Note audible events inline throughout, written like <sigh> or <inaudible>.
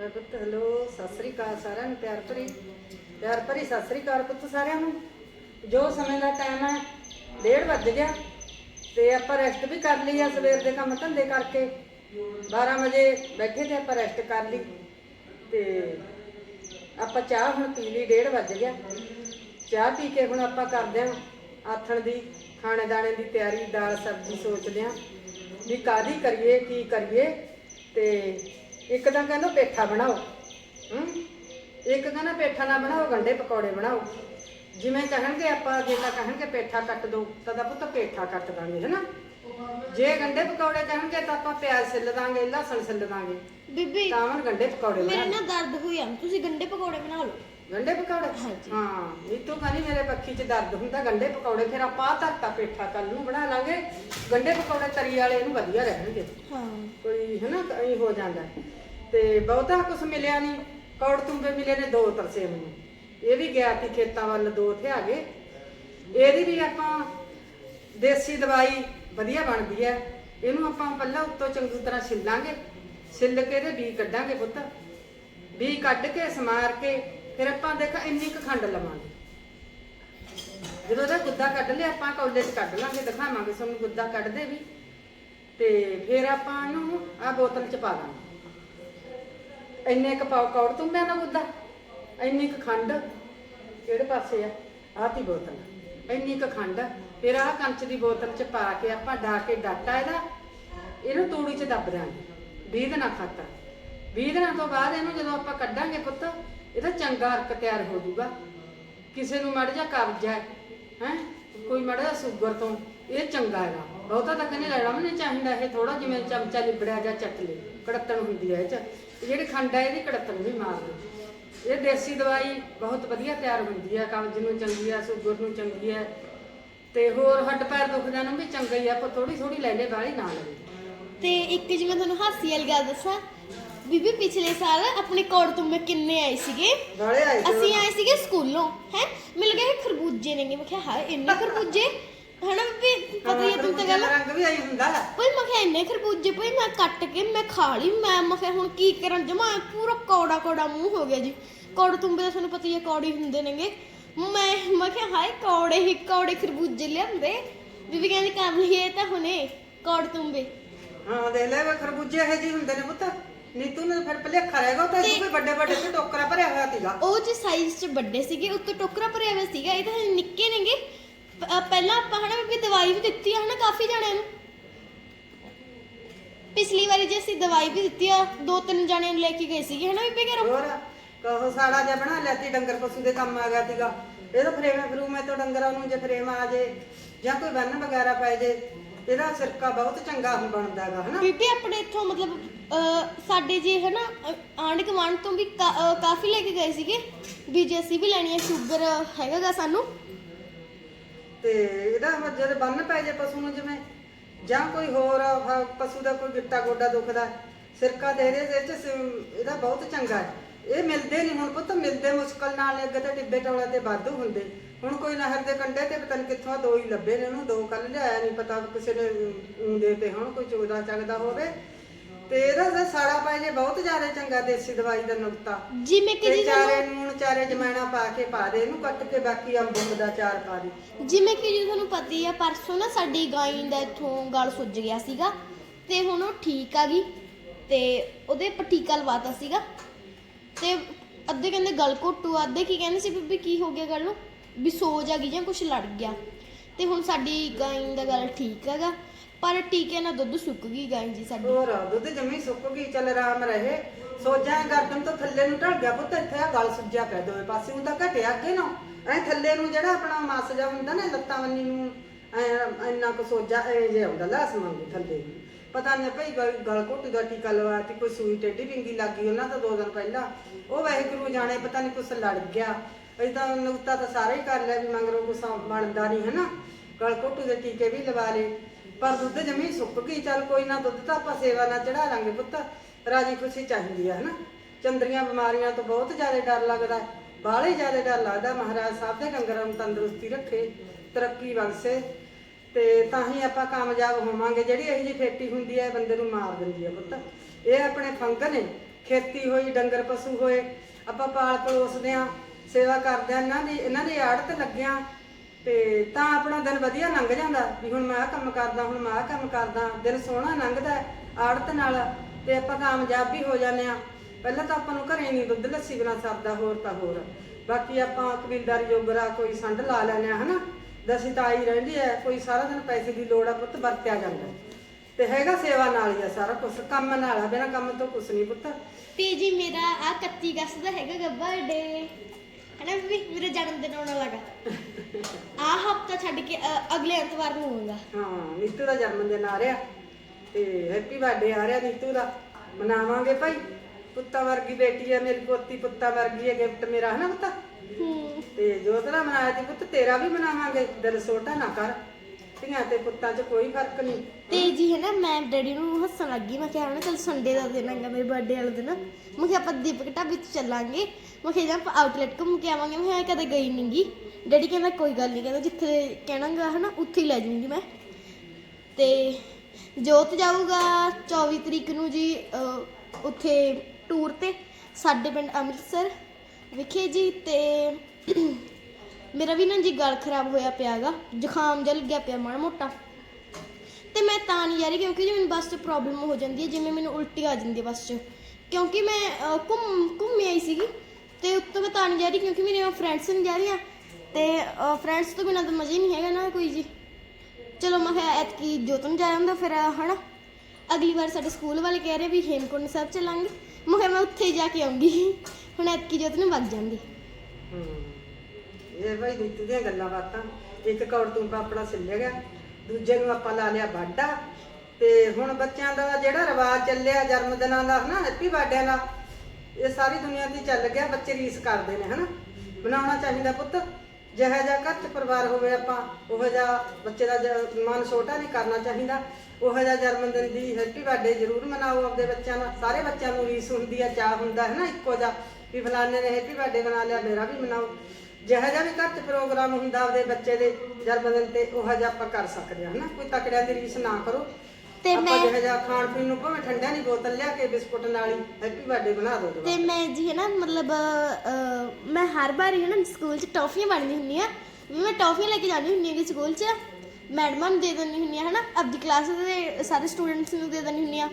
ਪੁੱਤ ਹੈਲੋ ਸਤਿ ਸ੍ਰੀ ਅਕਾਲ ਸਾਰਿਆਂ ਨੂੰ, ਪਿਆਰ ਭਰੀ ਪਿਆਰ ਭਰੀ ਸਤਿ ਸ੍ਰੀ ਅਕਾਲ ਪੁੱਤ ਸਾਰਿਆਂ ਨੂੰ। ਜੋ ਸਮੇਂ ਦਾ ਟਾਈਮ ਹੈ, ਡੇਢ ਵੱਜ ਗਿਆ ਤੇ ਆਪਾਂ ਰੈਸਟ ਵੀ ਕਰ ਲਈ ਆ ਸਵੇਰ ਦੇ ਕੰਮ ਧੰਦੇ ਕਰਕੇ। 12 ਵਜੇ ਬੈਠੇ ਤੇ ਆਪਾਂ ਰੈਸਟ ਕਰ ਲਈ ਤੇ ਆਪਾਂ ਚਾਹ ਹੁਣ ਪੀ ਲਈ, ਡੇਢ ਵੱਜ ਗਿਆ। ਚਾਹ ਪੀ ਕੇ ਹੁਣ ਆਪਾਂ ਕਰਦੇ ਹਾਂ ਆਥਣ ਦੀ, ਖਾਣੇ ਦਾਣੇ ਦੀ ਤਿਆਰੀ, ਦਾਲ ਸਬਜ਼ੀ ਸੋਚਦੇ ਹਾਂ ਵੀ ਕਾਦੀ ਕਰੀਏ, ਕੀ ਕਰੀਏ ਤੇ ਇੱਕ ਤਾਂ ਕਹਿੰਦਾ ਪੇਠਾ ਬਣਾਓ ਹੂੰ? ਇੱਕ ਕਹਿੰਦਾ ਪੇਠਾ ਨਾ ਬਣਾਓ ਗੰਡੇ ਪਕੌੜੇ ਬਣਾਓ। ਜਿਵੇਂ ਕਹਿਣਗੇ ਆਪਾਂ ਜੇ ਤਾਂ ਕਹਿਣਗੇ ਪੇਠਾ ਕੱਟ ਦੋ ਤਾਂ ਦਾ ਪੁੱਤ ਪੇਠਾ ਕੱਟ ਦਾਂਗੇ ਹੈਨਾ? ਜੇ ਗੰਡੇ ਪਕੌੜੇ ਕਹਿਣਗੇ ਤਾਂ ਆਪਾਂ ਪਿਆਜ਼ ਛਿੱਲ ਦਾਂਗੇ ਲਸਣ ਛਿੱਲ ਦਾਂਗੇ। ਬੀਬੀ ਤਾਂ ਹੁਣ ਗੰਡੇ ਪਕੌੜੇ ਮੇਰੇ ਬਣਾ ਨਾ ਦਰਦ ਹੋਈ ਆ ਤੁਸੀਂ ਗੰਡੇ ਪਕੌੜੇ ਬਣਾ ਲਓ। ਗੰਡੇ ਪਕੌੜੇ? ਹਾਂਜੀ। ਹਾਂ ਨੀਤੂ ਕਹਿੰਦੀ ਮੇਰੇ ਪੱਖੀ 'ਚ ਦਰਦ ਹੁੰਦਾ ਗੰਡੇ ਪਕੌੜੇ ਫਿਰ ਆਪਾਂ ਆਹ ਧਰਤਾ ਪੇਠਾ ਕੱਲ ਨੂੰ ਬਣਾ ਲਾਂਗੇ। ਗੰਡੇ ਪਕੌੜੇ ਤਰੀ ਵਾਲੇ ਇਹਨੂੰ ਵਧੀਆ ਰਹਿਣਗੇ। ਹਾਂ। ਕੋਈ ਹਨਾ ਕਈ ਹੋ ਜਾਂਦਾ। ਹੈ। ਤੇ ਬਹੁਤਾ ਕੁਝ ਮਿਲਿਆ ਨਹੀਂ। ਕੌੜ ਤੁੰਬੇ ਮਿਲੇ ਨੇ ਦੋ ਤਰਸੇ ਮੈਨੂੰ ਇਹ ਵੀ ਗਿਆ ਸੀ ਖੇਤਾਂ ਵੱਲ ਦੋ ਥੇ ਆ ਗਏ। ਇਹਦੀ ਵੀ ਆਪਾਂ ਦੇਸੀ ਦਵਾਈ ਵਧੀਆ ਬਣਦੀ ਹੈ। ਇਹਨੂੰ ਆਪਾਂ ਪਹਿਲਾਂ ਉੱਤੋਂ ਚੰਗੀ ਤਰ੍ਹਾਂ ਛਿੱਲਾਂਗੇ। ਛਿੱਲ ਕੇ ਇਹਦੇ ਬੀ ਕੱਢਾਂਗੇ ਪੁੱਤ। ਬੀ ਕੱਢ ਕੇ ਸਮਾਰ ਕੇ ਫਿਰ ਆਪਾਂ ਦੇਖ ਇੰਨੀ ਕੁ ਖੰਡ ਲਵਾਂਗੇ। ਜਦੋਂ ਇਹਦਾ ਗੁੱਦਾ ਕੱਢ ਲਿਆ, ਆਪਾਂ ਕੌਲੇ 'ਚ ਕੱਢ ਲਾਂਗੇ, ਦਿਖਾਵਾਂਗੇ ਤੁਹਾਨੂੰ ਗੁੱਦਾ ਕੱਢਦੇ ਵੀ। ਤੇ ਫਿਰ ਆਪਾਂ ਇਹਨੂੰ ਆ ਬੋਤਲ 'ਚ ਪਾ ਦਾਂਗੇ। ਇੰਨੇ ਕੁ ਪਾਉ ਕੌੜ ਤੁੰਬਿਆ ਨਾ ਗੁੱਦਾ, ਇੰਨੀ ਕੁ ਖੰਡ, ਕਿਹੜੇ ਪਾਸੇ ਆ? ਆਹ ਤੀ ਬੋਤਲ, ਇੰਨੀ ਕੁ ਖੰਡ। ਫਿਰ ਆਹ ਕੰਚ ਦੀ ਬੋਤਲ 'ਚ ਪਾ ਕੇ ਆਪਾਂ ਡਾ ਕੇ ਡਾਟਾ ਇਹਦਾ, ਇਹਨੂੰ ਤੂੜੀ 'ਚ ਦੱਬ ਦਿਆਂਗੇ 20 ਦਿਨਾਂ ਖਾਤਰ। 20 ਦਿਨਾਂ ਤੋਂ ਬਾਅਦ ਇਹਨੂੰ ਜਦੋਂ ਆਪਾਂ ਕੱਢਾਂਗੇ ਪੁੱਤ ਇਹਦਾ ਚੰਗਾ ਅਰਕ ਤਿਆਰ ਹੋ ਜਾਊਗਾ। ਕਿਸੇ ਨੂੰ ਮੜ ਜਾ ਕਬਜ਼ ਹੈ ਹੈ? ਕੋਈ ਮੜ ਸ਼ੂਗਰ ਤੋਂ, ਇਹ ਚੰਗਾ ਹੈਗਾ। ਬਹੁਤਾ ਤਾਂ ਕਹਿੰਦੇ ਲੈਣਾ ਵੀ ਨਹੀਂ ਚਾਹੀਦਾ, ਇਹ ਥੋੜਾ ਜਿਵੇਂ ਚਮਚਾ ਲਿਬੜਿਆ ਜਾਂ ਚੱਟ ਕੜਤਣ ਹੁੰਦੀ ਹੈ ਇਹ ਚ। ਇਹ ਖੰਡ ਹੈ ਇਹਦੀ ਕੜਤਣ ਵੀ ਮਾਰਦੀ ਇਹ ਦੇਸੀ ਦਵਾਈ ਬਹੁਤ ਵਧੀਆ ਤਿਆਰ ਹੁੰਦੀ ਹੈ ਕਬਜ਼ ਨੂੰ ਚੰਗੀ ਹੈ ਸ਼ੂਗਰ ਨੂੰ ਚੰਗੀ ਹੈ ਤੇ ਹੋਰ ਹੱਡ ਪੈਰ ਦੁਖਦਿਆਂ ਨੂੰ ਵੀ ਚੰਗਾ ਹੀ ਆ, ਪਰ ਥੋੜੀ ਥੋੜੀ ਲੈ ਲੈ, ਬਾਹਲੀ ਨਾ ਲਵੇ। ਤੇ ਇੱਕ ਜਿਵੇਂ ਤੁਹਾਨੂੰ ਹਾਸੀ ਵਾਲੀ ਗੱਲ ਦੱਸਾਂ ਬੀਬੀ ਪਿਛਲੇ ਸਾਲ ਆਪਣੇ ਕੋੜ ਤੋਂ ਮੈਂ ਕਿੰਨੇ ਆਏ ਸੀਗੇ? ਬਾਲੇ ਆਏ ਸੀ ਅਸੀਂ ਆਏ ਸੀਗੇ ਸਕੂਲੋਂ ਹੈ? ਮਿਲ ਗਏ ਖਰਬੂਜੇ ਨੇ ਮੈਂ ਕਿਹਾ ਹਾਏ ਇੰਨੇ <laughs> ਖਰਬੂਜੇ? ਹਨਾ ਬੀਬੀ? ਪਤਾ ਹੀ ਹੈ ਤੁਹਾਨੂੰ ਤਾਂ ਗੱਲ। ਰੰਗ ਵੀ ਆਈ ਹੁੰਦਾ। ਭਾਈ ਮੈਂ ਕਿਹਾ ਇੰਨੇ ਖਰਬੂਜੇ ਭਾਈ ਮੈਂ ਕੱਟ ਕੇ ਮੈਂ ਖਾ ਲਈ। ਮੈਂ ਮੈਂ ਕਿਹਾ ਹੁਣ ਕੀ ਕਰਾਂ ਜਮਾ ਪੂਰਾ ਕੌੜਾ ਕੌੜਾ ਮੂੰਹ ਹੋ ਗਿਆ ਜੀ। ਕੌੜ ਤੁੰਬੇ ਦਾ ਤੁਹਾਨੂੰ ਪਤਾ ਹੀ ਹੈ ਕੌੜੇ ਹੁੰਦੇ ਨੇਗੇ। ਮੈਂ ਮੈਂ ਕਿਹਾ ਹਾਏ ਕੌੜੇ ਹੀ ਕੌੜੇ ਖਰਬੂਜੇ ਲਿਆਂਦੇ। ਬੀਬੀ ਕਹਿੰਦੀ ਕਰ ਲਈਏ ਤਾਂ ਹੁਣੇ ਕੌੜ ਤੁੰਬੇ। ਹਾਂ ਦੇਖ ਲੈ ਵੇ ਖਰਬੂਜੇ ਇਹੋ ਜਿਹੇ ਹੁੰਦੇ ਨੇ ਪੁੱਤ। ਨੀਤੂ ਨੇ ਫਿਰ ਭਲੇਖਾ ਰਹਿ ਗਿਆ ਤਾਂ ਇਹ ਵੀ ਵੱਡੇ ਵੱਡੇ ਤੇ ਟੋਕਰਾ ਭਰਿਆ ਹੋਇਆ ਸੀਗਾ। ਉਹ ਚ ਸਾਈਜ਼ ਚ ਵੱਡੇ ਸੀਗੇ ਉੱਤੇ ਟੋਕਰਾ ਭਰਿਆ ਹੋਇਆ ਸੀਗਾ ਇਹ ਤਾਂ ਹਜੇ ਨਿੱਕੇ ਨੇਗੇ। ਪ- ਅਹ ਪਹਿਲਾਂ ਆਪਾਂ ਹਨਾ ਵੀ ਦਵਾਈ ਵੀ ਦਿੱਤੀ ਆ ਹਨਾ ਕਾਫੀ ਜਣਿਆਂ ਨੂੰ। ਪਿਛਲੀ ਵਾਰੀ ਜੇ ਅਸੀਂ ਦਵਾਈ ਵੀ ਦਿੱਤੀ ਆ ਦੋ ਤਿੰਨ ਜਣਿਆਂ ਨੂੰ ਲੈ ਕੇ ਗਏ ਸੀਗੇ ਹਨਾ ਬੀਬੀ ਘਰੋਂ। ਹੋਰ ਕਹੋ ਸਾੜਾ ਜਿਹਾ ਬਣਾ ਲਿਆ ਤੀ ਡੰਗਰ ਪਸ਼ੂ ਦੇ ਕੰਮ ਆ ਗਿਆ ਸੀਗਾ। ਇਹਦਾ ਫਰੇਮ ਫਰੂਮ ਤੋਂ ਡੰਗਰਾਂ ਨੂੰ ਜੇ ਫਰੇਮ ਆ ਜੇ ਜਾਂ ਕੋਈ ਬੰਨ ਵਗੈਰਾ ਪੈ ਜੇ ਇਹਦਾ ਸਿਰਕਾ ਬਹੁਤ ਚੰਗਾ ਹੁਣ ਬਣਦਾ ਹੈਗਾ ਹਨਾ। ਬੀਬੀ ਆਪਣੇ ਇੱਥੋਂ ਮਤਲਬ ਸਾਡੇ ਜੀ ਹੈ ਆਂਡ ਕਮਾਂਡ ਤੋਂ ਵੀ ਕਾਫੀ ਲੈ ਕੇ ਗਏ ਸੀਗੇ। ਵੀ ਜੇ ਅਸੀਂ ਵੀ ਲੈਣੀ ਹੈ, ਸ਼ੂਗਰ ਹੈਗਾਗਾ ਸਾਨੂੰ। ਤੇ ਇਹਦਾ ਜਦ ਬੰਨ ਪੈ ਜੇ ਪਸ਼ੂ ਨੂੰ ਜਿਵੇਂ, ਜਾਂ ਕੋਈ ਹੋਰ ਪਸ਼ੂ ਦਾ ਕੋਈ ਗਿੱਟਾ ਗੋਡਾ ਦੁਖਦਾ, ਸਿਰਕਾ ਦੇ ਦੇ ਵਿੱਚ ਇਹਦਾ ਬਹੁਤ ਚੰਗਾ ਹੈ। ਇਹ ਮਿਲਦੇ ਨਹੀਂ ਹੁਣ ਪੁੱਤ, ਮਿਲਦੇ ਮੁਸ਼ਕਲ ਨਾਲ ਅੱਗੇ ਤਾਂ ਟਿੱਬੇ ਟੋਲੇ ਤੇ ਵਾਧੂ ਹੁੰਦੇ। ਹੁਣ ਕੋਈ ਨਹਿਰ ਦੇ ਕੰਢੇ ਤੇ ਪਤਾ ਕਿੱਥੋਂ ਦੋ ਹੀ ਲੱਭੇ ਨੇ ਉਹਨੂੰ, ਦੋ ਕੱਲ ਲਿਆਇਆ ਨਹੀਂ ਪਤਾ ਕਿਸੇ ਨੇ ਦੇ ਤੇ ਹੁਣ ਕੋਈ ਚੋਦਾ ਚੱਕਦਾ ਹੋਵੇ। ਤੇ ਇਹਦਾ ਤਾਂ ਸਾੜਾ ਪੈ ਜੇ ਬਹੁਤ ਜ਼ਿਆਦਾ ਚੰਗਾ ਦੇਸੀ ਦਵਾਈ ਦਾ ਨੁਕਤਾ। ਜਿਵੇਂ ਕਿ ਤੇ ਜੀ ਚਾਰੇ ਤੁਹਾਨੂੰ ਨੂਣ ਚਾਰੇ ਜਮੈਣਾ ਪਾ ਕੇ ਪਾ ਦੇ ਇਹਨੂੰ ਕੱਟ ਕੇ ਬਾਕੀ ਅੰਬ ਦਾ ਚਾਰ ਪਾ ਦੇ। ਜਿਵੇਂ ਕਿ ਜੀ ਤੁਹਾਨੂੰ ਪਤਾ ਹੀ ਆ ਪਰਸੋਂ ਨਾ ਸਾਡੀ ਗਾਈ ਦਾ ਇੱਥੋਂ ਗਲ ਸੁੱਜ ਗਿਆ ਸੀਗਾ ਤੇ ਹੁਣ ਉਹ ਠੀਕ ਆ ਗਈ ਤੇ ਉਹਦੇ ਪਰ ਟੀਕਾ ਲਵਾਤਾ ਸੀਗਾ। ਤੇ ਅੱਧੇ ਕਹਿੰਦੇ ਗਲ ਘੋਟੂ ਆ, ਅੱਧੇ ਕੀ ਕਹਿੰਦੇ ਸੀ ਬੀਬੀ ਕੀ ਹੋ ਗਿਆ ਗੱਲ ਨੂੰ? ਵੀ ਸੋਜ ਆ ਗਈ ਜਾਂ ਕੁਝ ਲੜ ਗਿਆ। ਤੇ ਹੁਣ ਸਾਡੀ ਗਾਈ ਦਾ ਗਲ ਠੀਕ ਹੈਗਾ ਪਰ ਟੀਕੇ ਨਾਲ ਦੁੱਧ ਸੁੱਕ ਗਈ ਗਾਈ ਜੀ ਸਾਡੀ। ਹੋਰ, ਦੁੱਧ ਜਮੀ ਸੁੱਕ ਗਈ, ਚੱਲ ਆਰਾਮ ਰਹੇ। ਸੋਜਾਂ ਗਰਦਨ ਤੋਂ ਥੱਲੇ ਨੂੰ ਢਲ ਗਿਆ ਪੁੱਤ, ਇੱਥੇ ਆ ਗਲ ਸੁੱਜਿਆ ਪਿਆ ਦੋਵੇਂ ਪਾਸੇ ਉਹ ਤਾਂ ਘਟਿਆ ਅੱਗੇ ਨਾ ਐ ਥੱਲੇ ਨੂੰ ਜਿਹੜਾ ਆਪਣਾ ਮਾਸ ਜਾ ਹੁੰਦਾ ਨਾ, ਲੱਤਾਂ ਵੰਨੀ ਨੂੰ, ਐ ਇੰਨਾ ਕੁ ਸੋਜਾ, ਐ ਜੇ ਆਉਂਦਾ ਲਾਸ ਮੰਗੂ ਥੱਲੇ ਨੂੰ। ਪਤਾ ਨਹੀਂ ਭਈ ਗਲ ਗਲ ਘੁੱਟ ਦਾ ਟੀਕਾ ਲਵਾਤੀ ਕੋਈ ਸੂਈ ਟੇਢੀ ਪਿੰਗੀ ਲੱਗ ਗਈ ਉਹਨਾਂ ਤਾਂ ਦੋ ਦਿਨ ਪਹਿਲਾਂ। ਉਹ ਵਾਹਿਗੁਰੂ ਜਾਣੇ, ਪਤਾ ਨਹੀਂ ਕੁਛ ਲੜ ਗਿਆ। ਅਸੀਂ ਤਾਂ ਨੁਕਤਾ ਤਾਂ ਸਾਰੇ ਹੀ ਕਰ ਲਿਆ ਵੀ ਮੰਗਰੋਂ ਕੁਛ ਬਣਦਾ ਨਹੀਂ ਹਨਾ। ਗਲ ਘੁੱਟ ਦੇ ਟੀਕੇ ਵੀ ਲਵਾ ਲਏ। ਪਰ ਦੁੱਧ ਜਮੀ ਸੁੱਕ ਗਈ, ਚੱਲ ਕੋਈ ਨਾ ਦੁੱਧ ਤਾਂ ਆਪਾਂ ਸੇਵਾ ਨਾਲ ਚੜਾ ਲਾਂਗੇ ਪੁੱਤ। ਰਾਜੀ ਖੁਸ਼ੀ ਚਾਹੀਦੀ ਆ, ਹਨਾ? ਚੰਦਰੀਆਂ ਬਿਮਾਰੀਆਂ ਤੋਂ ਬਹੁਤ ਜ਼ਿਆਦਾ ਡਰ ਲੱਗਦਾ ਬਾਹਲੇ ਜ਼ਿਆਦਾ ਡਰ ਲੱਗਦਾ ਮਹਾਰਾਜ ਸਾਹਿਬ ਦੇ ਡੰਗਰਾਂ ਨੂੰ ਤੰਦਰੁਸਤੀ ਰੱਖੇ, ਤਰੱਕੀ ਬਖਸ਼ੇ ਤੇ ਤਾਂ ਹੀ ਆਪਾਂ ਕਾਮਯਾਬ ਹੋਵਾਂਗੇ। ਜਿਹੜੀ ਇਹੋ ਜਿਹੀ ਫੇਟੀ ਹੁੰਦੀ ਹੈ ਬੰਦੇ ਨੂੰ ਮਾਰ ਦਿੰਦੀ ਹੈ ਪੁੱਤ। ਇਹ ਆਪਣੇ ਫੰਗ ਨੇ, ਖੇਤੀ ਹੋਈ, ਡੰਗਰ ਪਸ਼ੂ ਹੋਏ, ਆਪਾਂ ਪਾਲ ਪਲੋਸਦੇ ਆ ਸੇਵਾ ਕਰਦੇ ਆ ਇਹਨਾਂ ਦੀ ਇਹਨਾਂ ਦੀ ਆੜਤ ਲੱਗਿਆ ਤੇ ਤਾਂ ਆਪਣਾ ਦਿਨ ਵਧੀਆ ਲੰਘ ਜਾਂਦਾ ਵੀ ਹੁਣ ਮੈਂ ਆਹ ਕੰਮ ਕਰਦਾ, ਹੁਣ ਮੈਂ ਆਹ ਕੰਮ ਕਰਦਾ, ਦਿਨ ਸੋਹਣਾ ਲੰਘਦਾ ਆੜਤ ਨਾਲ ਤੇ ਆਪਾਂ ਕਾਮਯਾਬ ਵੀ ਹੋ ਜਾਂਦੇ ਆ ਪਹਿਲਾਂ ਤਾਂ ਆਪਾਂ ਨੂੰ ਘਰੇ ਨਹੀਂ ਦੁੱਧ ਲੱਸੀ ਬਣਾ ਸਰਦਾ, ਹੋਰ ਤਾਂ ਹੋਰ। ਬਾਕੀ ਆਪਾਂ ਕਬੀਲਦਾਰੀ ਜੋਗਰਾ ਕੋਈ ਸੰਡ ਲਾ ਲੈਨੇ ਆ ਹਨਾ? ਦਸੀ ਤਾਂ ਆਈ ਰਹਿੰਦੀ ਹੈ, ਕੋਈ ਸਾਰਾ ਦਿਨ ਪੈਸੇ ਦੀ ਲੋੜ ਆ, ਪੁੱਤ ਵਰਤਿਆ ਜਾਂਦਾ ਤੇ ਹੈਗਾ ਸੇਵਾ ਨਾਲ ਹੀ ਆ ਸਾਰਾ ਕੁਝ ਕੰਮ ਨਾਲ ਆ, ਬਿਨਾਂ ਕੰਮ ਤੋਂ ਕੁਝ ਨਹੀਂ ਪੁੱਤ। ਤੇ ਜੀ ਮੇਰਾ ਆ 31 ਅਗਸਤ ਦਾ ਹੈਗਾ ਡੇ ਹਨਾ ਵੀ ਮੇਰਾ ਜਨਮ ਦਿਨ ਆਉਣ ਲੱਗਾ ਆ ਹਫਤਾ ਛੱਡ ਕੇ ਅ, ਅਗਲੇ ਐਤਵਾਰ ਨੂੰ ਹੋਊਗਾ ਹਾਂ ਨੀਤੂ ਦਾ ਜਨਮ ਦਿਨ ਆ ਰਿਹਾ ਤੇ ਹੈਪੀ ਬਰਥਡੇ ਆ ਰਿਹਾ ਨੀਤੂ ਦਾ। ਮਨਾਵਾਂਗੇ ਭਾਈ। ਪੁੱਤਾਂ ਵਰਗੀ ਬੇਟੀ ਹੈ ਮੇਰੀ ਪੋਤੀ ਪੁੱਤਾਂ ਵਰਗੀ ਹੈ ਗਿਫਟ ਮੇਰਾ ਹਨਾ ਪੁੱਤ? ਹੂੰ। ਤੇ ਜੋ ਤੇਰਾ ਮਨਾਇਆ ਜੀ ਪੁੱਤ ਤੇਰਾ ਵੀ ਮਨਾਵਾਂਗੇ। ਦਿਲ ਛੋਟਾ ਨਾ ਕਰ। ਧੀਆਂ ਤੇ ਪੁੱਤਾਂ 'ਚ ਕੋਈ ਫ਼ਰਕ ਨਹੀਂ। ਤੇ ਜੀ ਹੈ ਨਾ, ਮੈਂ ਡੈਡੀ ਨੂੰ ਹੱਸਣ ਲੱਗੀ, ਮੈਂ ਕਿਹਾ ਨਾ ਚਲ ਸੰਡੇ ਦਾ ਦਿਨ ਹੈਗਾ, ਮੇਰੇ ਬਰਥਡੇ ਵਾਲੇ ਦਿਨ। ਮੈਂ ਕਿਹਾ, ਆਪਾਂ ਦੀਪਕ ਢਾਬੇ ਤੇ ਚੱਲਾਂਗੇ। ਮੈਂ ਕਿਹਾ, ਜਾਂ ਆਪਾਂ ਆਊਟਲੈਟ ਘੁੰਮ ਕੇ ਆਵਾਂਗੇ। ਮੈਂ ਕਿਹਾ ਕਦੇ ਗਈ ਨਹੀਂਗੀ ਡੈਡੀ ਕਹਿੰਦਾ, ਕੋਈ ਗੱਲ ਨਹੀਂ ਕਹਿੰਦਾ, ਜਿੱਥੇ ਕਹਿਣਾਗਾ ਹਨਾ, ਉੱਥੇ ਹੀ ਲੈ ਜਾਊਂਗੀ ਮੈਂ। ਤੇ ਜੋਤ ਜਾਊਗਾ 24 ਤਰੀਕ ਨੂੰ ਜੀ ਉੱਥੇ ਟੂਰ ਤੇ, ਸਾਡੇ ਪਿੰਡ ਅੰਮ੍ਰਿਤਸਰ। ਵਿਖੇ ਜੀ, ਤੇ ਮੇਰਾ ਵੀ ਨਾ ਜੀ ਗਲ ਖਰਾਬ ਹੋਇਆ ਪਿਆਗਾ ਜ਼ੁਕਾਮ ਜਿਹਾ ਲੱਗਿਆ ਪਿਆ ਮਾੜਾ ਮੋਟਾ। ਤੇ ਮੈਂ ਤਾਂ ਨਹੀਂ ਜਾ ਰਹੀ ਕਿਉਂਕਿ ਜੀ ਮੈਨੂੰ ਬੱਸ 'ਚ ਪ੍ਰੋਬਲਮ ਹੋ ਜਾਂਦੀ ਹੈ ਜਿਵੇਂ ਮੈਨੂੰ ਉਲਟੀ ਆ ਜਾਂਦੀ ਹੈ ਬੱਸ 'ਚ। ਕਿਉਂਕਿ ਮੈਂ ਅਹ, ਘੁੰਮ ਘੁੰਮ ਆਈ ਸੀਗੀ ਤੇ ਉੱਤੋਂ ਮੈਂ ਤਾਂ ਨਹੀਂ ਜਾ ਰਹੀ ਕਿਉਂਕਿ ਮੇਰੀਆਂ ਫਰੈਂਡਸ ਨਹੀਂ ਜਾ ਰਹੀਆਂ। ਤੇ ਫਰੈਂਡਸ ਤੋਂ ਬਿਨਾਂ ਤਾਂ ਮਜ਼ਾ ਹੀ ਨਹੀਂ ਹੈਗਾ ਨਾ ਕੋਈ ਜੀ। ਚਲੋ ਮੈਂ ਕਿਹਾ ਐਤਕੀ ਜੋਤਨ ਜਾ ਆਉਂਦਾ ਫਿਰ ਹਨਾ। ਅਗਲੀ ਵਾਰ ਸਾਡੇ ਸਕੂਲ ਵਾਲੇ ਕਹਿ ਰਹੇ ਵੀ ਹੇਮਕੁੰਡ ਸਾਹਿਬ ਚੱਲਾਂਗੇ। ਮੈਂ ਕਿਹਾ ਮੈਂ ਉੱਥੇ ਹੀ ਜਾ ਕੇ ਆਉਂਗੀ। ਹੁਣ ਐਤਕੀ ਜੋਤਨ ਵਗ ਜਾਂਦੀ। ਹੂੰ। ਇਹ ਭਾਈ ਨੀਤੂ ਦੀਆਂ ਗੱਲਾਂ ਬਾਤਾਂ। ਇੱਕ ਕੌੜ ਤੂੰ ਪਾਪੜਾ ਸਿੱਲਿਆ ਗਿਆ, ਦੂਜੇ ਨੂੰ ਆਪਾਂ ਲਾ ਲਿਆ ਬਾਡਾ ਤੇ ਹੁਣ ਬੱਚਿਆਂ ਦਾ ਜਿਹੜਾ ਰਿਵਾਜ ਚੱਲਿਆ ਜਨਮ ਦਿਨਾਂ ਦਾ, ਹਨਾ ਹੈਪੀ ਬਰਥਡੇ ਦਾ, ਇਹ ਸਾਰੀ ਦੁਨੀਆ ਤੇ ਚੱਲ ਗਿਆ, ਬੱਚੇ ਰੀਸ ਕਰਦੇ ਨੇ, ਹਨਾ। ਬਣਾਉਣਾ ਚਾਹੀਦਾ ਪੁੱਤ। ਜਿਹੋ ਜਿਹਾ ਘਰ ਚ ਪਰਿਵਾਰ ਹੋਵੇ ਆਪਾਂ, ਉਹ ਜਿਹਾ ਬੱਚੇ ਦਾ ਮਨ ਛੋਟਾ ਨਹੀਂ ਕਰਨਾ ਚਾਹੀਦਾ। ਉਹੋ ਜਿਹਾ ਜਨਮ ਦਿਨ ਦੀ ਹੈਪੀ ਬਰਥਡੇ ਜ਼ਰੂਰ ਮਨਾਓ ਆਪਦੇ ਬੱਚਿਆਂ ਨਾਲ। ਸਾਰੇ ਬੱਚਿਆਂ ਨੂੰ ਰੀਸ ਹੁੰਦੀ ਆ ਚਾਹ ਹੁੰਦਾ ਹੈ ਨਾ ਇੱਕੋ ਜਿਹਾ। ਵੀ ਫਲਾਣੇ ਨੇ ਹੈਪੀ ਬਰਥਡੇ ਬਣਾ ਲਿਆ, ਮੇਰਾ ਵੀ ਮਨਾਓ। ਜਿਹੋ ਜਿਹਾ ਵੀ ਘਰ ਚ ਪ੍ਰੋਗਰਾਮ ਹੁੰਦਾ ਆਪਦੇ ਬੱਚੇ ਦੇ ਜਨਮ ਦਿਨ ਤੇ ਉਹੋ ਜਿਹਾ ਆਪਾਂ ਕਰ ਸਕਦੇ ਹਾਂ ਹਨਾ? ਕੋਈ ਤਕੜਿਆਂ ਦੀ ਰੀਸ ਨਾ ਕਰੋ। ਤੇ ਆਪਾਂ ਮੈਂ- ਜਿਹੋ ਜਿਹਾ ਖਾਣ ਪੀਣ ਨੂੰ ਭਾਵੇਂ ਠੰਡਿਆਂ ਦੀ ਬੋਤਲ ਲਿਆ ਕੇ ਬਿਸਕੁਟ ਨਾਲ ਹੀ ਹੈਪੀ ਬਰਥਡੇ ਬਣਾ ਦਿਓ ਤੇ। ਮੈਂ ਜੀ ਹੈ ਨਾ ਮਤਲਬ ਅਹ, ਮੈਂ ਹਰ ਵਾਰ ਹੀ ਨਾ ਸਕੂਲ 'ਚ ਟੌਫੀਆਂ ਵੰਡਦੀ ਹੁੰਦੀ ਆ ਵੀ ਮੈਂ ਟੌਫੀਆਂ ਲੈ ਕੇ ਜਾਂਦੀ ਹੁੰਦੀ ਹਾਂ ਸਕੂਲ 'ਚ। ਮੈਡਮਾਂ ਨੂੰ ਦੇ ਦਿੰਦੀ ਹੁੰਦੀ ਆ ਹਨਾ? ਆਪਦੀ ਕਲਾਸ ਦੇ ਸਾਰੇ ਸਟੂਡੈਂਟਸ ਨੂੰ ਦੇ ਦਿੰਦੀ ਹੁੰਦੀ ਆ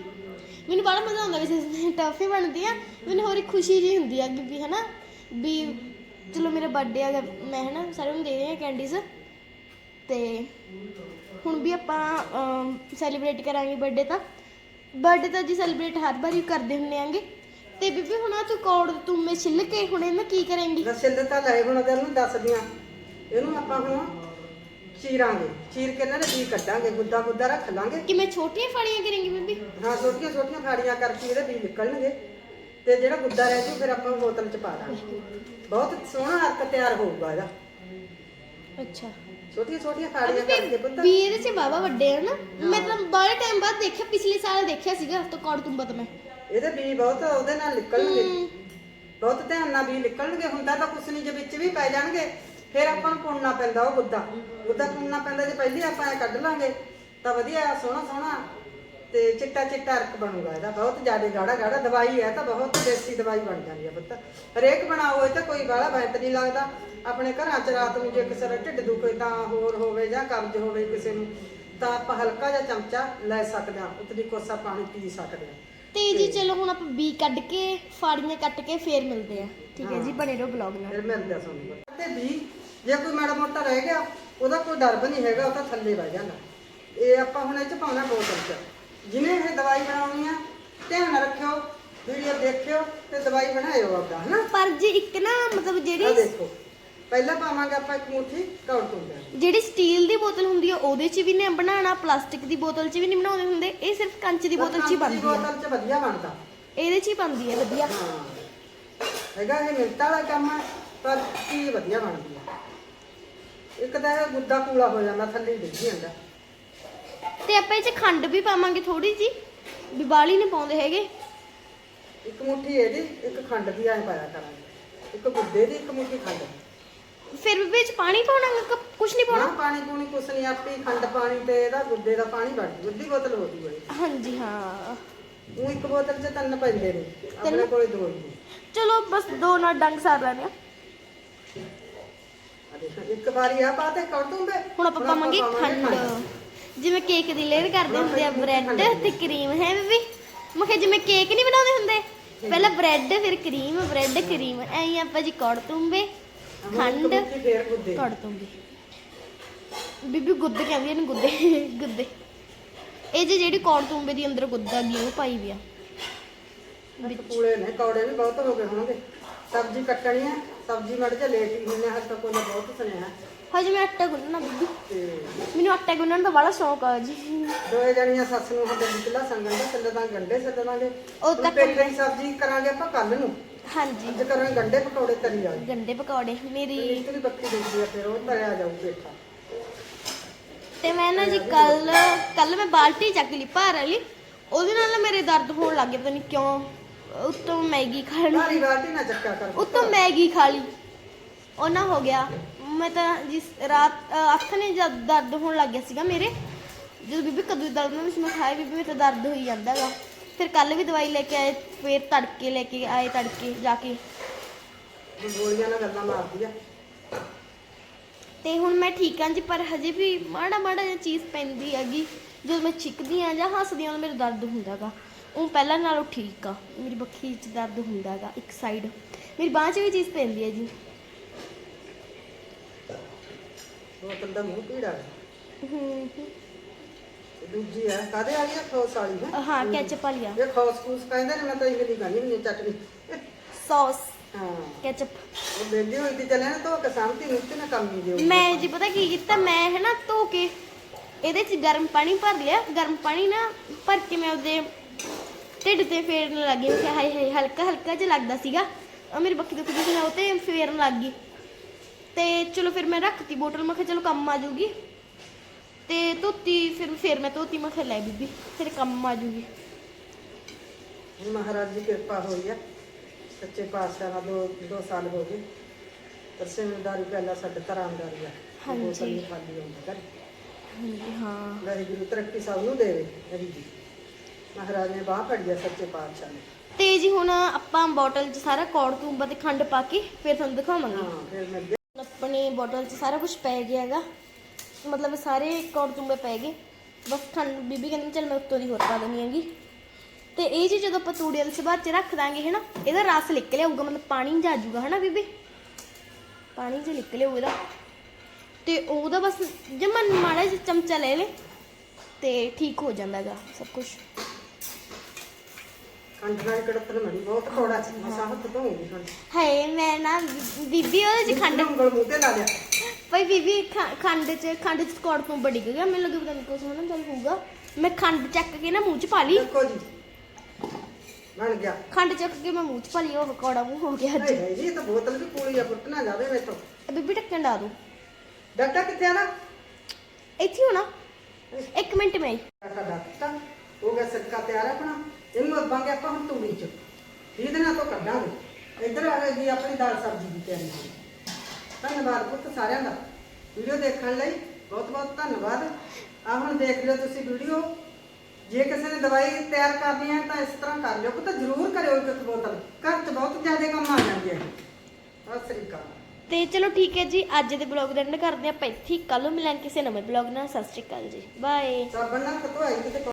ਮੈਨੂੰ ਬੜਾ ਮਜ਼ਾ ਆਉਂਦਾ ਵੀ ਟੌਫੀ ਬਣਦੀ ਆ ਮੈਨੂੰ ਹੋਰ ਇੱਕ ਖੁਸ਼ੀ ਜੀ ਹੁੰਦੀ ਆ ਕਿ ਵੀ ਹਨਾ? ਵੀ ਚਲੋ ਮੇਰਾ ਬਰਥਡੇ ਆ ਗਿਆ ਮੈਂ ਹਨਾ ਸਾਰਿਆਂ ਨੂੰ ਦੇ ਰਹੀ ਹਾਂ ਕੈਂਡੀਜ਼ ਤੇ ਹੁਣ ਵੀ ਆਪਾਂ ਸੈਲੀਬ੍ਰੇਟ ਕਰਾਂਗੇ ਬਰਥਡੇ ਤਾਂ। ਬਰਥਡੇ ਤਾਂ ਜੀ ਸੈਲੀਬ੍ਰੇਟ ਹਰ ਵਾਰੀ ਕਰਦੇ ਹੁੰਦੇ ਆਂਗੇ। ਤੇ ਬੀਬੀ ਹੁਣ ਆ ਤੂੰ ਕੌੜ ਤੂੰ ਮੈਂ ਛਿੱਲ ਕੇ ਹੁਣ ਇਹਨੂੰ ਕੀ ਕਰਾਂਗੀ? ਰਸਿੰਦ ਤਾਂ ਲੈ ਹੁਣ ਤੈਨੂੰ ਦੱਸਦੀਆਂ। ਇਹਨੂੰ ਆਪਾਂ ਹੁਣ ਚੀਰਾਂਗੇ। ਚੀਰ ਕੇ ਇਹਨਾਂ ਦੇ ਕੱਢਾਂਗੇ ਗੁੱਦਾ ਗੁੱਦਾ ਰੱਖ ਲਾਂਗੇ। ਕਿ ਮੈਂ ਛੋਟੀਆਂ ਫਾੜੀਆਂ ਕਰਾਂਗੀ ਬੀਬੀ? ਹਾਂ ਛੋਟੀਆਂ ਛੋਟੀਆਂ ਫਾੜੀਆਂ ਕਰਕੇ ਇਹਦੇ ਬੀ ਨਿਕਲਣਗੇ। ਤੇ ਜਿਹੜਾ ਗੁੱਦਾ ਰਹਿ ਜੂ ਫਿਰ ਆਪਾਂ ਬੋਤਲ ਚ ਪਾ ਦਾਂਗੇ। ਬਹੁਤ ਸੋਹਣਾ ਅਰਕ ਤਿਆਰ ਹੋਊਗਾ ਇਹਦਾ। ਅੱਛਾ। ਛੋਟੀਆਂ ਛੋਟੀਆਂ ਫਾੜੀਆਂ ਕਰਕੇ ਪੁੱਤ। ਵੀ ਇਹਦੇ ਚ ਬਾਬਾ ਵੱਡੇ ਆ ਨਾ ਮੈਂ ਤਾਂ ਬੜੇ ਟਾਈਮ ਬਾਅਦ ਦੇਖਿਆ ਪਿਛਲੇ ਸਾਲ ਦੇਖਿਆ ਸੀਗਾ ਤਾਂ ਕੌੜ ਤੁੰਬਾ ਤਾਂ ਮੈਂ ਇਹਦੇ ਬੀ ਬਹੁਤ ਉਹਦੇ ਨਾਲ ਨਿਕਲਣਗੇ। ਬਹੁਤ ਧਿਆਨ ਨਾਲ ਵੀ ਨਿਕਲਣਗੇ ਹੁੰਦਾ ਤਾਂ ਕੁਛ ਨਹੀਂ ਜੇ ਵਿੱਚ ਵੀ ਪੈ ਜਾਣਗੇ ਫਿਰ ਆਪਾਂ ਨੂੰ ਪੁੰਨਣਾ ਪੈਂਦਾ ਉਹ ਗੁੱਦਾ। ਗੁੱਦਾ ਪੁੰਨਣਾ ਪੈਂਦਾ ਜੇ ਪਹਿਲੀ ਆਪਾਂ ਇਹ ਕੱਢ ਲਾਂਗੇ ਤਾਂ ਵਧੀਆ ਸੋਹਣਾ ਸੋਹਣਾ। ਤੇ ਚਿੱਟਾ ਚਿੱਟਾ ਅਰਕ ਬਣੂਗਾ ਇਹਦਾ ਬਹੁਤ ਜ਼ਿਆਦਾ ਗਾੜਾ ਗਾੜਾ ਦਵਾਈ ਹੈ ਤਾਂ ਬਹੁਤ ਦੇਸੀ ਦਵਾਈ ਬਣ ਜਾਂਦੀ ਹੈ ਪੁੱਤ। ਹਰੇਕ ਬਣਾਓ ਇਹ ਤਾਂ ਕੋਈ ਬਾਹਲਾ ਬੈਂਤ ਨਹੀਂ ਲੱਗਦਾ। ਆਪਣੇ ਘਰਾਂ 'ਚ ਰਾਤ ਨੂੰ ਜੇ ਕਿਸੇ ਦਾ ਢਿੱਡ ਦੁਖੇ ਤਾਂ ਹੋਰ ਹੋਵੇ ਜਾਂ ਕਬਜ਼ ਹੋਵੇ ਕਿਸੇ ਨੂੰ ਤਾਂ ਆਪਾਂ ਹਲਕਾ ਜਿਹਾ ਚਮਚਾ ਲੈ ਸਕਦੇ ਹਾਂ ਉਤਨੀ ਕੋਸਾ ਪਾਣੀ ਪੀ ਸਕਦੇ ਹਾਂ। ਤੇ ਜੀ ਚਲੋ ਹੁਣ ਆਪਾਂ ਬੀ ਕੱਢ ਕੇ ਫਾੜੀਆਂ ਕੱਟ ਕੇ ਫੇਰ ਮਿਲਦੇ ਆ ਠੀਕ ਹੈ ਜੀ ਬਣੇ ਰਹੋ ਬਲੌਗ ਨਾਲ। ਫਿਰ ਮਿਲਦੇ ਆ ਤੁਹਾਨੂੰ। ਤੇ ਵੀ ਜੇ ਕੋਈ ਮਾੜਾ ਮੋਟਾ ਰਹਿ ਗਿਆ ਉਹਦਾ ਕੋਈ ਡਰ ਵੀ ਨਹੀਂ ਹੈਗਾ ਉਹ ਤਾਂ ਥੱਲੇ ਬਹਿ ਜਾਂਦਾ ਇਹ ਆਪਾਂ ਹੁਣ ਇਹ ਚ ਪਾਉਣਾ ਬੋਤਲ ਚ। ਜਿਹਨੇ ਇਹ ਦਵਾਈ ਬਣਾਉਣੀ ਆ ਧਿਆਨ ਰੱਖਿਓ ਵੀਡੀਓ ਦੇਖਿਓ ਤੇ ਦਵਾਈ ਬਣਾਇਓ ਆਪਦਾ ਹਨਾ? ਪਰ ਜੀ ਇੱਕ ਨਾ ਮਤਲਬ ਆ ਜਿਹੜੀ ਦੇਖੋ ਪਹਿਲਾਂ ਪਾਵਾਂਗੇ ਆਪਾਂ ਇੱਕ ਮੁੱਠੀ ਕੌੜ ਤੁੰਗਾ ਜਿਹੜੀ ਸਟੀਲ ਦੀ ਬੋਤਲ ਹੁੰਦੀ ਆ ਉਹਦੇ 'ਚ ਵੀ ਨਹੀਂ ਬਣਾਉਣਾ ਪਲਾਸਟਿਕ ਦੀ ਬੋਤਲ 'ਚ ਵੀ ਨਹੀਂ ਬਣਾਉਂਦੇ ਹੁੰਦੇ ਇਹ ਸਿਰਫ ਕੰਚ ਦੀ ਬੋਤਲ 'ਚ ਹੀ ਬਣਦੀ ਆ। ਬੋਤਲ ਚ ਵਧੀਆ ਬਣਦਾ। ਇਹਦੇ 'ਚ ਹੀ ਬਣਦੀ ਆ ਵਧੀਆ। ਹਾਂ। ਹੈਗਾ ਇਹ ਮਿੰਟ ਵਾਲਾ ਕੰਮ ਆ ਪਰ ਕੀ ਵਧੀਆ ਬਣਦੀ ਆ। ਇੱਕ ਤਾਂ ਇਹ ਗੁੱਦਾ ਕੂਲਾ ਹੋ ਜਾਂਦਾ ਥੱਲੇ ਹੀ ਡਿੱਗ ਜਾਂਦਾ। ਤੇ ਆਪਾਂ ਇਹ 'ਚ ਖੰਡ ਵੀ ਪਾਵਾਂਗੇ ਥੋੜੀ ਜੀ ਵੀ ਬਾਲੀ ਨਹੀਂ ਪਾਉਂਦੇ ਹੈਗੇ। ਇੱਕ ਮੁੱਠੀ ਇਹਦੀ ਇੱਕ ਖੰਡ ਦੀ ਐ ਪਾਇਆ ਕਰਾਂਗੇ। ਇੱਕ ਗੁੱਦੇ ਦੀ ਇੱਕ ਮੁੱਠੀ ਖੰਡ ਦੀ। ਫਿਰ ਵੀ ਵਿੱਚ ਪਾਣੀ ਪਾਉਣਾ ਕੁਝ ਨਹੀਂ ਨਾ ਪਾਉਣਾ? ਪਾਣੀ ਪੂਣੀ ਕੁਛ ਨਹੀਂ ਆਪੇ ਹੀ ਖੰਡ ਪਾਣੀ ਤੇ ਇਹਦਾ ਗੁੱਦੇ ਦਾ ਪਾਣੀ ਜੂ ਗੁੱਦੀ ਬੋਤਲ ਹੋ ਇਹ। ਹਾਂਜੀ ਹਾਂ। ਉਹ ਇੱਕ ਬੋਤਲ 'ਚ ਤਿੰਨ ਪੈਂਦੇ ਨੇ ਆਪਣੇ ਕੋਲੇ ਦੋ ਨੇ। ਚਲੋ ਬਸ ਦੋ ਨਾਲ ਡੰਗ ਸਾਰ ਲੈਣੇ ਆ ਆ ਦੇਖ, ਇੱਕ ਵਾਰੀ ਆ ਪਾਤੇ ਕੌੜ ਤੁੰਬੇ ਹੁਣ ਆਪਾਂ ਪਾਵਾਂਗੇ ਖੰਡ। ਜਿਵੇਂ ਕੇਕ ਦੀ ਲੇਅਰ ਕਰਦੇ ਹੁੰਦੇ ਆ ਬ੍ਰੈਡ ਤੇ ਕਰੀਮ ਹੈ ਬੀਬੀ? ਮੈਂ ਕਿਹਾ ਜਿਵੇਂ ਕੇਕ ਨਹੀਂ ਬਣਾਉਂਦੇ ਹੁੰਦੇ? ਪਹਿਲਾਂ ਬ੍ਰੈਡ ਫਿਰ ਕਰੀਮ ਬ੍ਰੈਡ ਕਰੀਮ ਐਂ ਆਪਾਂ ਜੀ ਕੌੜ ਤੁੰਬੇ ਖੰਡ ਕੌੜ ਤੁੰਬੇ ਬੀਬੀ ਗੁੱਦ ਕਹਿੰਦੀ ਇਹਨੂੰ ਗੁੱਦੇ ਗੁੱਦੇ। ਇਹ ਜੀ ਜਿਹੜੀ ਕੌੜ ਤੁੰਬੇ ਦੀ ਅੰਦਰ ਗੁੱਦਾ ਗਈ ਉਹ ਪਾਈ ਵੀ ਆ। ਵਿੱਚ ਪੂਲੇ ਨੇ ਕੌੜੇ ਵੀ ਬਹੁਤ ਹੋ ਗਏ ਹੋਣਗੇ। ਸਬਜ਼ੀ ਕੱਟਣੀ ਹੈ ਸਬਜ਼ੀ ਮੜ ਜਾ ਲੇਟ ਹੀ ਹੁੰਨੇ ਹੱਥ ਕੋਲ ਬਹੁਤ ਸੁਣਿਆ ਹਜੇ ਮੈਂ ਆਟਾ ਗੁੰਨਣਾ ਬੀਬੀ। ਤੇ ਮੈਨੂੰ ਆਟਾ ਗੁੰਨਣ ਦਾ ਬੜਾ ਸ਼ੌਕ ਆ ਜੀ। ਦੋਏ ਜਣੀਆਂ ਸੱਸ ਨੂੰ ਹੱਥ ਵਿਚਲਾ ਸੰਗਣ ਦੇ ਥੱਲੇ ਤਾਂ ਗੰਡੇ ਸੱਟ ਦਾਂਗੇ ਉਹ ਤੱਕ ਦੀ ਸਬਜ਼ੀ ਕਰਾਂਗੇ ਆਪਾਂ ਕੱਲ ਨੂੰ। ਹਾਂਜੀ। ਅੱਜ ਕਰਾਂਗੇ ਗੰਡੇ ਪਕੌੜੇ ਤਰੀ ਵਾਲੇ। ਗੰਡੇ ਪਕੌੜੇ ਮੇਰੀ ਦੀ ਬੱਕੀ ਦੇਖਦੀ ਆ ਫਿਰ ਉਹ ਤਰਿਆ ਜਾਊ ਪੇਠਾ। ਤੇ ਮੈਂ ਨਾ ਜੀ ਕੱਲ ਕੱਲ ਮੈਂ ਬਾਲਟੀ ਚੱਕ ਲਈ ਭਾਰ ਵਾਲੀ। ਉਹਦੇ ਨਾਲ ਮੇਰੇ ਦਰਦ ਹੋਣ ਲੱਗ ਗਿਆ ਪਤਾ ਨਹੀਂ ਕਿਉਂ। ਉੱਤੋਂ ਮੈਗੀ ਖਾ ਲਈ। ਭਾਰੀ ਬਾਲਟੀ ਨਾ ਚੱਕਾ ਕਰ। ਉੱਤੋਂ ਮੈਗੀ ਖਾ ਲਈ। ਉਹ ਨਾ ਹੋ ਗਿਆ। ਮੈਂ ਤਾਂ ਜਿਸ ਰਾਤ ਅ, ਅੱਖ ਨੇ ਜਦ ਦਰਦ ਹੋਣ ਲੱਗ ਗਿਆ ਸੀਗਾ ਮੇਰੇ ਜਦੋਂ ਬੀਬੀ ਕਦੋਂ ਦੀ ਦਰਦ ਨੂੰ ਮੈਂ ਖਾਇਆ ਬੀਬੀ ਮੇਰੇ ਤਾਂ ਦਰਦ ਹੋਈ ਜਾਂਦਾ ਗਾ। ਫਿਰ ਕੱਲ ਵੀ ਦਵਾਈ ਲੈ ਕੇ ਆਏ ਫਿਰ ਤੜਕੇ ਲੈ ਕੇ ਆਏ ਤੜਕੇ ਜਾ ਕੇ। ਗੋਲੀਆਂ ਨਾਲ ਗੱਲਾਂ ਮਾਰਦੀ ਆ। ਤੇ ਹੁਣ ਮੈਂ ਠੀਕ ਹਾਂ ਜੀ ਪਰ ਹਜੇ ਵੀ ਮਾੜਾ ਮਾੜਾ ਜਿਹਾ ਚੀਜ਼ ਪੈਂਦੀ ਹੈਗੀ। ਜਦੋਂ ਮੈਂ ਛਿੱਕਦੀ ਆ ਜਾਂ ਹੱਸਦੀ ਆ ਮੇਰੇ ਦਰਦ ਹੁੰਦਾਗਾ ਉਹ ਪਹਿਲਾਂ ਨਾਲੋਂ ਠੀਕ ਆ। ਮੇਰੀ ਬੱਖੀ 'ਚ ਦਰਦ ਹੁੰਦਾਗਾ ਇੱਕ ਸਾਈਡ ਮੇਰੀ ਬਾਂਹ 'ਚ ਵੀ ਚੀਜ਼ ਪੈਂਦੀ ਹੈ ਜੀ। ਬੋਤਲ ਦਾ ਮੂੰਹ ਪੀੜਾ ਹੂੰ। ਤੇ ਦੂਜੀ ਆ ਕਾਦੇ ਵਾਲੀ ਆ? ਖੋਸ ਵਾਲੀ ਹੈ। ਹਾਂ ਕੈਚਅਪ ਵਾਲੀ ਆ। ਇਹ ਖੋਸ ਖੂਸ ਕਹਿੰਦੇ ਨੇ ਮੈਂ ਤਾਂ ਇੰਗਲੀ ਗਾਣੀ ਨਹੀਂ ਚਟਨੀ ਸੌਸ ਹਾਂ। ਕੈਚਅਪ ਉਹ ਬੇਲੀ ਹੋਈ ਦੀ ਚੱਲੇ ਨਾ ਧੋ ਕੇ ਸਾਹਮਣੇ ਨੂੰ ਤੇ ਨਾ ਕੰਮ ਨਹੀਂ ਦਿਓ। ਮੈਂ ਜੀ ਪਤਾ ਕੀ ਕੀਤਾ? ਮੈਂ ਹੈ ਨਾ ਧੋ ਕੇ ਇਹਦੇ 'ਚ ਗਰਮ ਪਾਣੀ ਭਰ ਲਿਆ। ਗਰਮ ਪਾਣੀ ਨਾ ਭਰ ਕੇ ਮੈਂ ਉਹਦੇ ਢਿੱਡ ਤੇ ਫੇਰਨ ਲੱਗੀ ਮੈਂ ਕਿਹਾ ਹਾਏ ਹਾਏ ਹਲਕਾ ਹਲਕਾ ਜਿਹਾ ਲੱਗਦਾ ਸੀਗਾ। ਉਹ ਮੇਰੀ ਬੱਕੀ ਦੁਖਦੀ ਸੀ ਮੈਂ ਉਹ ਤੇ ਫੇਰਨ ਲੱਗ ਗਈ। ਤੇ ਚਲੋ ਫਿਰ ਮੈਂ ਰੱਖਤੀ ਬੋਟਲ ਮੈਂ ਕਿਹਾ ਚਲੋ ਕੰਮ ਆ ਜੂਗੀ ਤੇ ਧੋਤੀ ਫਿਰ ਫਿਰ ਮੈਂ ਧੋਤੀ ਮੈਂ ਕਿਹਾ ਲੈ ਬੀਬੀ ਫਿਰ ਕੰਮ ਆ ਜੂਗੀ ਹੁਣ ਮਹਾਰਾਜ ਦੀ ਕਿਰਪਾ ਹੋਈ ਆ। ਸੱਚੇ ਪਾਤਸ਼ਾਹ ਦਾ ਦੋ ਦੋ ਸਾਲ ਹੋ ਗਏ। ਪਰ ਜ਼ਿੰਮੇਦਾਰੀ ਪਹਿਲਾਂ ਸਾਡੇ ਧਰਮਦਾਰੀ ਆ। ਹਾਂਜੀ। ਬੋਤਲ ਨਹੀਂ ਖਾਲੀ ਹੁੰਦਾ ਕਰ ਹਾਂਜੀ ਹਾਂ। ਵਾਹਿਗੁਰੂ ਤਰੱਕੀ ਸਭ ਨੂੰ ਦੇਵੇ। ਹਰੀ ਜੀ ਮਹਾਰਾਜ ਨੇ ਬਾਹ ਫੜੀ ਆ ਸੱਚੇ ਪਾਤਸ਼ਾਹ ਨੇ। ਤੇ ਜੀ ਹੁਣ ਆਪਾਂ ਬੋਟਲ 'ਚ ਸਾਰਾ ਕੌੜ ਤੂੰਬਾ ਤੇ ਖੰਡ ਪਾ ਕੇ ਫਿਰ ਤੁਹਾਨੂੰ ਦਿਖਾਵਾਂਗੇ। ਹਾਂ ਫਿਰ ਮੈਂ ਆਪਣੀ ਬੋਟਲ 'ਚ ਸਾਰਾ ਕੁਝ ਪੈ ਗਿਆ ਹੈਗਾ। ਮਤਲਬ ਸਾਰੇ ਕੌੜ ਤੁੰਬੇ ਪੈ ਗਏ। ਬਸ ਖੰਡ ਬੀਬੀ ਕਹਿੰਦੀ ਚੱਲ ਮੈਂ ਉੱਤੋਂ ਦੀ ਹੋਰ ਪਾ ਦੇਣੀ ਹੈਗੀ। ਤੇ ਇਹ ਜੀ ਜਦੋਂ ਆਪਾਂ ਤੂੜੀ ਵਾਲੀ ਸਬਾਰ 'ਚ ਰੱਖ ਦਾਂਗੇ ਹੈਨਾ ਇਹਦਾ ਰਸ ਨਿਕਲ ਆਊਗਾ ਮਤਲਬ ਪਾਣੀ ਜਾ ਜਾਊਗਾ ਹੈਨਾ ਬੀਬੀ? ਪਾਣੀ ਜਿਹਾ ਨਿਕਲ ਆਊ ਇਹਦਾ। ਤੇ ਉਹਦਾ ਬਸ ਜਮਨ ਮਾੜਾ ਜਿਹਾ ਚਮਚਾ ਲੈ ਲੈ ਤੇ ਠੀਕ ਹੋ ਜਾਂਦਾ ਹੈਗਾ ਸਭ ਕੁਝ ਨਾਲ ਮੜੀ ਬਹੁਤ ਹਾਏ ਮੈਂ ਨਾ ਬੀਬੀ ਉਹਦੇ 'ਚ ਖੰਡ ਉਂਗਲ ਮੂੰਹ ਤੇ ਲਾ ਲਿਆ। ਭਾਈ ਬੀਬੀ ਖ- ਖੰਡ ਚ ਖੰਡ ਚ ਕੌੜ ਤੋਂ ਬੜੀ ਗਿਆ ਮੈਨੂੰ ਲੱਗਾ ਪਤਾ ਨਹੀਂ ਕੁਛ ਹੋਣਾ ਚੱਲ ਹੋਊਗਾ। ਮੈਂ ਖੰਡ ਚੱਕ ਕੇ ਨਾ ਮੂੰਹ ਚ ਪਾ ਲਈ। ਦੇਖੋ ਜੀ ਬਣ ਗਿਆ। ਖੰਡ ਚੱਕ ਕੇ ਮੈਂ ਮੂੰਹ ਚ ਪਾ ਲਈ ਉਹ ਕੌੜਾ ਮੂੰਹ ਹੋ ਗਿਆ ਅੱਜ। ਨਹੀਂ ਨਹੀਂ ਜੀ ਇਹ ਤਾਂ ਬੋਤਲ ਵੀ ਪੂਰੀ ਆ ਫੁੱਟ ਨਾ ਜਾਵੇ ਮੇਰੇ ਤੋਂ। ਬੀਬੀ ਢੱਕਣ ਡਾ ਦੋ। ਡਾਕਟਰ ਕਿੱਥੇ ਆ ਨਾ? ਇੱਥੇ ਹੋਣਾ। ਇੱਕ ਮਿੰਟ ਮੈਂ। ਡਾਕਟਰ ਡਾਕਟਰ ਹੋ ਗਿਆ ਤਿਆਰ ਆ ਆਪਣਾ। ਇਹਨੂੰ ਅੱਬਾਂਗੇ ਆਪਾਂ ਹੁਣ ਤੂੜੀ ਚ। ਇਹਦੇ ਨਾਲ ਤੋਂ ਕੱਢਾਂਗੇ। ਇੱਧਰ ਆ ਗਈ ਜੀ ਆਪਣੀ ਦਾਲ ਸਬਜ਼ੀ ਦੀ ਤਿਆਰੀ ਧੰਨਵਾਦ ਪੁੱਤ ਸਾਰਿਆਂ ਦਾ। ਵੀਡੀਓ ਦੇਖਣ ਲਈ ਬਹੁਤ ਬਹੁਤ ਧੰਨਵਾਦ। ਆ ਹੁਣ ਦੇਖ ਲਿਓ ਤੁਸੀਂ ਵੀਡੀਓ। ਜੇ ਕਿਸੇ ਨੇ ਦਵਾਈ ਤਿਆਰ ਕਰਨੀ ਹੈ ਤਾਂ ਇਸ ਤਰ੍ਹਾਂ ਕਰ ਲਿਓ। ਪੁੱਤ ਜ਼ਰੂਰ ਕਰਿਓ ਇੱਕ ਬੋਤਲ। ਘਰ 'ਚ ਬਹੁਤ ਜ਼ਿਆਦਾ ਕੰਮ ਆ ਜਾਂਦੇ ਆ ਸਤਿ ਸ੍ਰੀ ਅਕਾਲ। ਤੇ ਚਲੋ ਠੀਕ ਹੈ ਜੀ ਅੱਜ ਦੇ ਬਲੌਗ ਦਾ ਐਂਡ ਕਰਦੇ ਆਪਾਂ ਇੱਥੇ ਕੱਲ ਨੂੰ ਮਿਲਾਂਗੇ ਕਿਸੇ ਨਵੇਂ ਬਲੌਗ ਨਾਲ। ਸਤਿ ਸ਼੍ਰੀ ਅਕਾਲ ਜੀ। ਬਾਏ ਸਾਬਣ ਨਾਲ ਧੋਈ ਕਿਤੇ